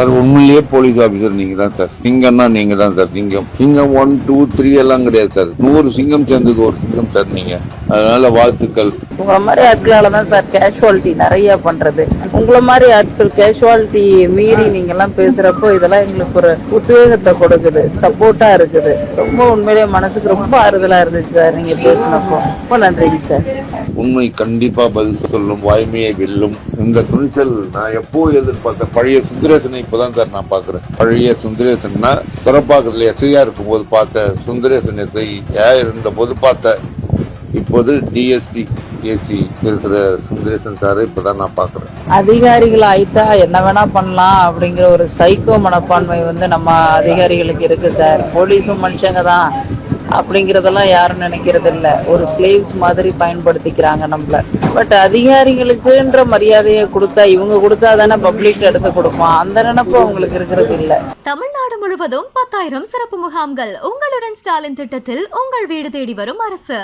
Sir உண்மையிலேயே police officer நீங்க தான் சார். சிங்கம்னா நீங்க தான் சார் சிங்கம். சிங்கம் ஒன் டூ த்ரீ எல்லாம் கிடையாது சார். நூறு சிங்கம் சேர்ந்தது ஒரு சிங்கம் சார் நீங்க. அதனால வாழ்த்துக்கள். உங்களை மாதிரி ஆட்களால தான் சார் கேஷுவாலிட்டி நிறைய பண்றது. உங்களை மாதிரி ஆட்கள் கேஷுவாலிட்டி மீறி நீங்க எல்லாம் பேசுறப்போ இதெல்லாம் எங்களுக்கு ஒரு உத்வேகத்தை கொடுக்குது சப்போர்ட்டா இருக்குது. ரொம்ப உண்மையிலேயே மனசுக்கு ரொம்ப ஆறுதலா இருந்துச்சு சார் நீங்க பேசினப்போ. ரொம்ப நன்றிங்க சார். உண்மை கண்டிப்பா பதில் சொல்லும் வாய்மையை வெல்லும். இந்த துணிச்சல் நான் எப்போ எதிர்பார்த்த பழைய சுந்தரேசனை இப்பதான் சார் நான் பாக்குறேன் பழைய சுந்தரேசன்னா துறப்பாக்கத்துல எஸ்ஐயா இருக்கும் போது பார்த்த சுந்தரேசன் எஸ்ஐ இருந்த போது பார்த்த இப்போது டிஎஸ்பி ஏசி இருக்கிற சுந்தரேசன் சாரை இப்பதான் நான் பாக்குறேன் அதிகாரிகள் ஆயிட்டா என்ன வேணா பண்ணலாம் அப்படிங்கிற ஒரு சைக்கோ மனப்பான்மை வந்து நம்ம அதிகாரிகளுக்கு இருக்கு சார். போலீஸும் மனுஷங்க தான். அப்படிங்கிறதெல்லாம் யாரும் நினைக்கிறது இல்ல ஒரு ஸ்லேவ்ஸ் மாதிரி பயன்படுத்திக்கிறாங்க நம்மள. பட் அதிகாரிகளுக்குன்ற மரியாதையை கொடுத்தா இவங்க கொடுத்தா தானே பப்ளிக் எடுத்து கொடுப்போம் அந்த நினைப்பு அவங்களுக்கு இருக்கிறது இல்ல. தமிழ்நாடு முழுவதும் பத்தாயிரம் சிறப்பு முகாம்கள் உங்களுடன் ஸ்டாலின் திட்டத்தில் உங்கள் வீடு தேடி வரும் அரசு.